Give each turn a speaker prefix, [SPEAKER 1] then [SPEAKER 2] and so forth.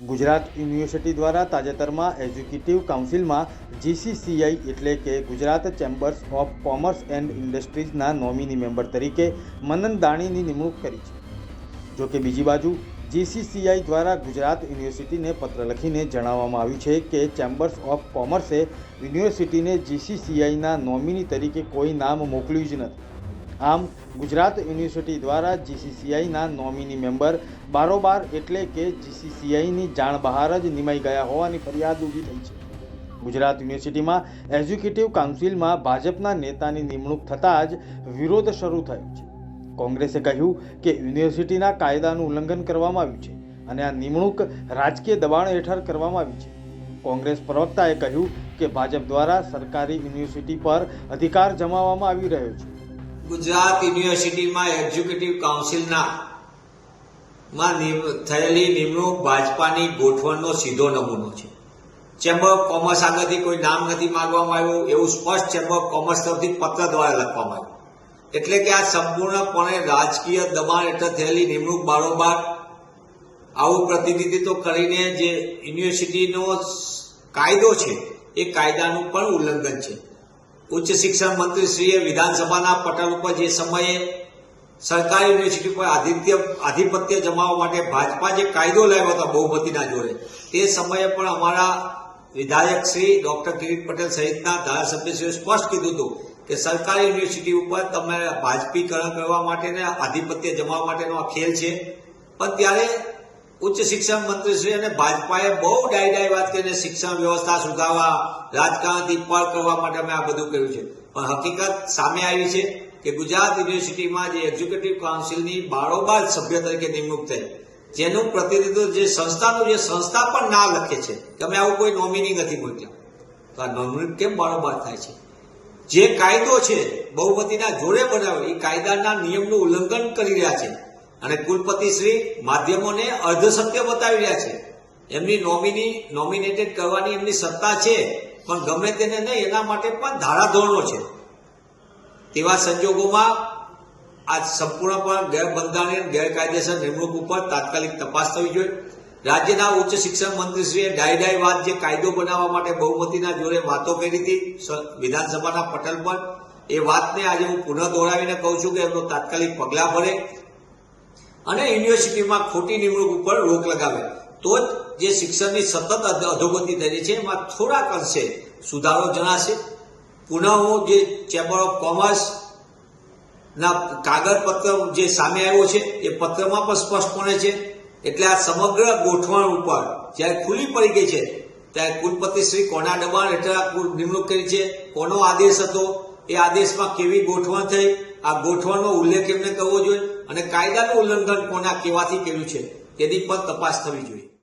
[SPEAKER 1] Gujarat university દ્વારા તાજેતરમાં executive કાઉન્સિલમાં GCCI એટલે કે Gujarat chambers of commerce and ઇન્ડસ્ટ્રીઝના nominee member તરીકે મનન દાણીની નિમણૂક કરી છે. જો કે બીજી બાજુ, જીસીસીઆઈ દ્વારા ગુજરાત યુનિવર્સિટીને પત્ર લખીને જણાવવામાં આવ્યું છે કે ચેમ્બર્સ ઓફ કોમર્સે યુનિવર્સિટીને જીસીસીઆઈના નોમિની તરીકે કોઈ નામ મોકલ્યું જ નથી. આમ, ગુજરાત યુનિવર્સિટી દ્વારા જીસીસીઆઈના નોમિની મેમ્બર બારોબાર એટલે કે જીસીસીઆઈની જાણ બહાર જ નિમાઈ ગયા હોવાની ફરિયાદ ઊભી થઈ છે. ગુજરાત યુનિવર્સિટીમાં એક્ઝિક્યુટિવ કાઉન્સિલમાં ભાજપના નેતાની નિમણૂક થતાં જ વિરોધ શરૂ થયો છે. કોંગ્રેસે કહ્યું કે યુનિવર્સિટીના કાયદાનું ઉલ્લંઘન કરવામાં આવ્યું છે અને આ નિમણૂક રાજકીય દબાણ હેઠળ કરવામાં આવી છે. કોંગ્રેસ પ્રવક્તાએ કહ્યું કે ભાજપ દ્વારા સરકારી યુનિવર્સિટી પર અધિકાર જમાવવામાં આવી રહ્યો છે.
[SPEAKER 2] ગુજરાત યુનિવર્સિટીમાં એક્ઝિક્યુટિવ કાઉન્સિલના માં થયેલી નિમણૂક ભાજપાની ગોઠવણનો સીધો નમૂનો છે. ચેમ્બર ઓફ કોમર્સ આગળથી કોઈ નામ નથી માંગવામાં આવ્યું, એવું સ્પષ્ટ ચેમ્બર ઓફ કોમર્સ તરફથી પત્ર દ્વારા લખવામાં આવ્યું. એટલે કે આ સંપૂર્ણપણે રાજકીય દબાણ હેઠળ થયેલી નિમણૂક બારોબાર આવું પ્રતિનિધિત્વ કરીને જે યુનિવર્સિટીનો કાયદો છે, એ કાયદાનું પણ ઉલ્લંઘન છે. ઉચ્ચ શિક્ષણ મંત્રીશ્રીએ વિધાનસભાના પટલ ઉપર જે સમયે સરકારી યુનિવર્સિટી પર આધિત્ય, આધિપત્ય જમાવવા માટે ભાજપા જે કાયદો લાવ્યો હતો બહુમતીના જોડે, તે સમયે પણ અમારા વિધાયક શ્રી ડોક્ટર કિરીટ પટેલ સહિતના ધારાસભ્યશ્રીએ સ્પષ્ટ કીધું હતું કે સરકારી યુનિવર્સિટી ઉપર તમે ભાજપીકરણ કરવા માટે ને આધિપત્ય જમાવવા માટેનો આ ખેલ છે. પણ ત્યારે ઉચ્ચ શિક્ષણ મંત્રીશ્રી અને ભાજપાએ બહુ ડાય ડાય વાત કરીને શિક્ષણ વ્યવસ્થા સુધારવા, રાજકારણથી પર કરવા માટે અમે આ બધું કર્યું છે. પણ હકીકત સામે આવી છે કે ગુજરાત યુનિવર્સિટીમાં જે એક્ઝિક્યુટિવ કાઉન્સિલની બારોબાર સભ્ય તરીકે નિમણૂક થઈ, જેનું પ્રતિનિધિત્વ જે સંસ્થાનું જે સંસ્થા પણ ના લખે છે કે અમે આવું કોઈ નોમિની નથી મોકલ્યા તો આ નોમિની કેમ બારોબાર થાય છે? જે કાયદો છે, બહુમતીના જોડે બનાવ્યો, એ કાયદાના નિયમનું ઉલ્લંઘન કરી રહ્યા છે. અને કુલપતિશ્રી માધ્યમોને અર્ધસત્ય બતાવી રહ્યા છે. એમની નોમિની નોમિનેટેડ કરવાની એમની સત્તા છે, પણ ગમે તેને નહીં, એના માટે પણ ધારાધોરણો છે. તેવા સંજોગોમાં આ સંપૂર્ણપણે ગેરબંધારણીય, ગેરકાયદેસર નિમણૂક ઉપર તાત્કાલિક તપાસ થવી જોઈએ. રાજ્યના ઉચ્ચ શિક્ષણ મંત્રીશ્રીએ ડાય ડાય વાત જે કાયદો બનાવવા માટે બહુમતીના જોડે વાતો કરી હતી વિધાનસભાના પટલ પર, એ વાતને આજે હું પુનઃ દોહરાવીને કહું છું કે એમનો તાત્કાલિક પગલાં ભરે અને યુનિવર્સિટીમાં ખોટી નિમણૂક ઉપર રોક લગાવે. તો જ જે શિક્ષણની સતત અધ- અધોગતિ થઈ છે, એમાં થોડાક અંશે સુધારો જણાશે. પુનઃ જે ચેમ્બર ઓફ કોમર્સ ના કાગળ પત્ર જે સામે આવ્યો છે, એ પત્રમાં પણ સ્પષ્ટપણે છે. એટલે આ સમગ્ર ગોઠવણ ઉપર જ્યારે ખુલ્લી પડી ગઈ છે, ત્યારે કુલપતિશ્રી કોના દબાણ હેઠળ નિમણૂક કરી છે, કોનો આદેશ હતો, એ આદેશમાં કેવી ગોઠવણ થઈ આ ગોઠવણનો ઉલ્લેખ એમને કરવો જોઈએ અને કાયદાનું ઉલ્લંઘન કોના કેવાથી કર્યું છે તેની પણ તપાસ થવી જોઈએ.